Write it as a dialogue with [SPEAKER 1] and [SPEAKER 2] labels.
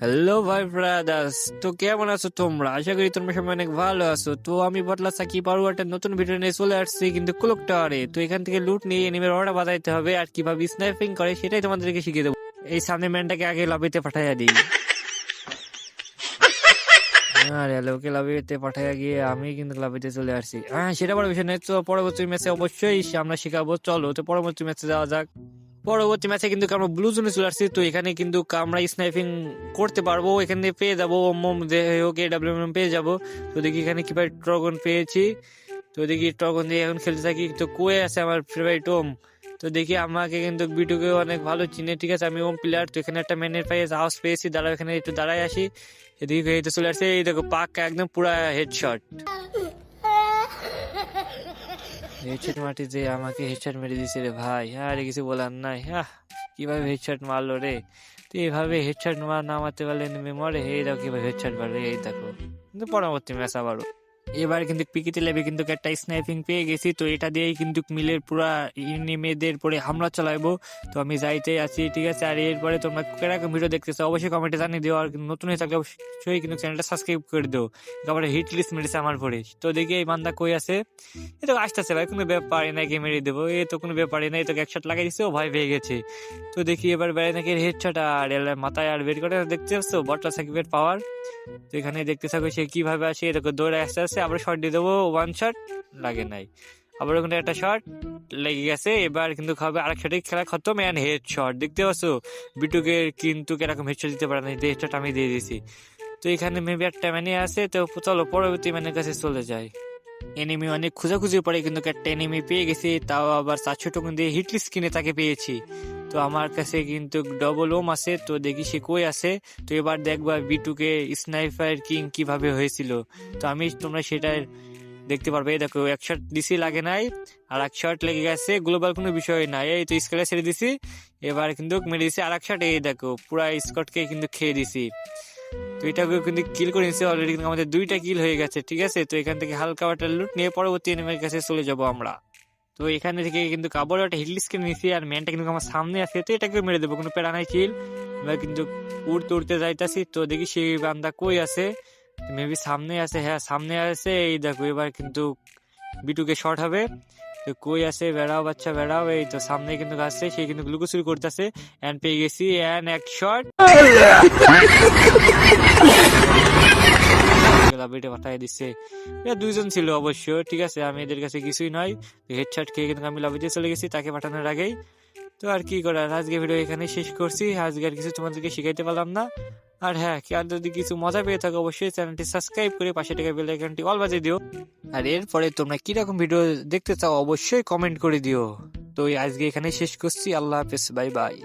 [SPEAKER 1] Hello ভাই brothers তো কেমন আছো তোমরা? আশা করি তোমরা সবাই অনেক ভালো আছো। তো আমি বদলা সাকিব আরও একটা নতুন ভিডিও নিয়ে চলে আসছি, কিন্তু ক্লক টাওয়ারে। তো এখান থেকে লুট নিয়ে এনিমের অর্ডার বাজাইতে হবে আর কীভাবে স্নাইপিং করে সেটাই তোমাদেরকে শিখিয়ে দেবো। এই সামনে ম্যানটাকে আগে লবিতে পাঠাইয়া দিই। আরে, লোকে লবিতে পাঠাইয়া গিয়ে আমি কিন্তু লবিতে চলে আসছি। হ্যাঁ সেটা বড় বিষয় নয়। তো পরবর্তী ম্যাচে অবশ্যই আমরা শেখাবো। চলো, তো পরবর্তী ম্যাচে যাওয়া যাক। পরবর্তী ম্যাচে কিন্তু আমরা ব্লু জোনে চলে আসছি। তো এখানে কিন্তু আমরা স্নাইপিং করতে পারব। এখানে পেয়ে যাব, মোম ওকে ডাব্লিউ পেয়ে যাব। তো দেখি এখানে কীভাবে ট্রগন পেয়েছি। তো দেখি ট্রগন দিয়ে এখন খেলতে থাকি। তো কয়ে আছে আমার ফেভারিট ওম? তো দেখি আমাকে কিন্তু বিটুকে অনেক ভালো চিনে। ঠিক আছে, আমি ওম প্লেয়ার তো এখানে একটা ম্যানের পায়ে হাউস পেয়েছি। দাঁড়াও, এখানে একটু দাঁড়াই আসি। এদিকে চলে আসছে। এই দেখো পাক্কা একদম পুরা হেডশট হেডশট মাটি যে আমাকে হেডশট মেরে দিছে রে ভাই। হ্যাঁ রে কিছু বলার নাই। হ্যাঁ কীভাবে হেডশট মারলো রে? তো এইভাবে হেডশট মার না মারতে পারলে নেমে মরে? এই দেখো কীভাবে হেডশট মারলে। এই দেখো। কিন্তু পরবর্তী ম্যাচ আবারও। এবার কিন্তু পিকিতে লেবে কিন্তু একটা স্নাইপিং পেয়ে গেছি, তো এটা দিয়েই কিন্তু মিলের পুরা ইনিমেদের পরে হামলা চালাইবো। তো আমি যাইতে আছি, ঠিক আছে? আর এরপরে তোমরা কেরকম ভিডিও দেখতেছো, অবশ্যই কমেন্টে জানিয়ে দিও। আর নতুন হয়ে থাকলে অবশ্যই কিন্তু চ্যানেলটা সাবস্ক্রাইব করে দিও। তারপরে হিট লিস্ট মেরেছে আমার পরে তো দেখি এই বান্দা কই আছে? এ তো আসতেছে ভাই, কোনো ব্যাপারই নাকি মেরে দেবো? এ তো কোনো ব্যাপারই নাই, তোকে একশট লাগাই দিছে, ও ভয় পেয়ে গেছে। তো দেখি এবার বেড়ে নাকি হেডশট আর মাথায় আর বের করে দেখতে পাচ্ছ বটলা সাকিবের পাওয়ার তো এখানে দেখতে থাকো সে কীভাবে আসে। এরকম দৌড়ে আসতে আসতে আবার শর্ট দিয়ে দেবো ওয়ান শট লাগে নাই। আবার ওখানে একটা শট লেগে গেছে। এবার কিন্তু খাবে আরেক শটে খেলা খতম এন্ড হেড শট দেখতে পাচ্ছ? বিটুকে কিন্তু কীরকম হেডশট দিতে পারে না হেডশট আমি দিয়ে দিয়েছি তো এখানে মেবি একটা ম্যানে আছে। তো চলো, পরবর্তী ম্যানের কাছে চলে যায় এনিমি অনেক খোঁজাখুঁজি পড়ে কিন্তু একটা এনিমি পেয়ে গেছি। তাও আবার চারশো টোকন দিয়ে হিটলিস্ট কিনে তাকে পেয়েছি। তো আমার কাছে কিন্তু ডবল ওম আছে, তো দেখি সে কই আছে। তো এবার দেখবা বিটুকে স্নাইপার কিং কীভাবে হয়েছিল। তো আমি তোমরা সেটা দেখতে পারবে। দেখো, এক শট দিছি, লাগে নাই। আর এক শট লেগে গেছে গ্লোবাল কোনো বিষয় নাই। এই তো স্কেলে ছেড়ে দিছি। এবার কিন্তু মেরে দিছি আর এক শট এই দেখো, পুরা স্কটকে কিন্তু খেয়ে দিছি। তো এটাকে কিন্তু কিল করে নিচ্ছে অলরেডি কিন্তু আমাদের দুইটা কিল হয়ে গেছে, ঠিক আছে? তো এখান থেকে হালকা ওয়াটার লুট নিয়ে পরবর্তী এনিমের কাছে চলে যাব আমরা। তো এখানে থেকে কিন্তু কাবর একটা হিটলিস কিনে নিছি আর ম্যানটা কিন্তু আমার সামনে আছে, তো এটাকে মেরে দেবো, কোনো প্যারা নাই কিল এবার কিন্তু উড়তে উড়তে যাইতাছি, তো দেখি সেই বান্দা কই আছে। মেবি সামনে আছে হ্যাঁ সামনে আছে। এই দেখো, এবার কিন্তু বিটুকে শর্ট হবে। তো কই আছে? বেড়াও বাচ্চা, বেড়াও। এই তো সামনে কিন্তু আসছে, সে কিন্তু গ্লুকোসুরি করতেছে। এন্ড পেয়ে গেছি এন্ড এক শট লাভিটে পাঠাই দিচ্ছে এরা দুইজন ছিল অবশ্য, ঠিক আছে, আমি এদের কাছে কিছুই নয়। হেডশট খেয়ে কিন্তু আমি লাভিতে চলে গেছি তাকে পাঠানোর আগেই। তো আর কি করার আজকে ভিডিও এখানে শেষ করছি। আজকে আর কিছু তোমাদেরকে শিখাইতে পারলাম না। আর হ্যাঁ আর যদি কিছু মজা পেয়ে থাকো, অবশ্যই চ্যানেলটি সাবস্ক্রাইব করে পাশে টাকা বেল আইকনটি অল বাজিয়ে দিও। আর এরপরে তোমরা কীরকম ভিডিও দেখতে চাও, অবশ্যই কমেন্ট করে দিও। তো আজকে এখানে শেষ করছি। আল্লাহ হাফেজ বাই বাই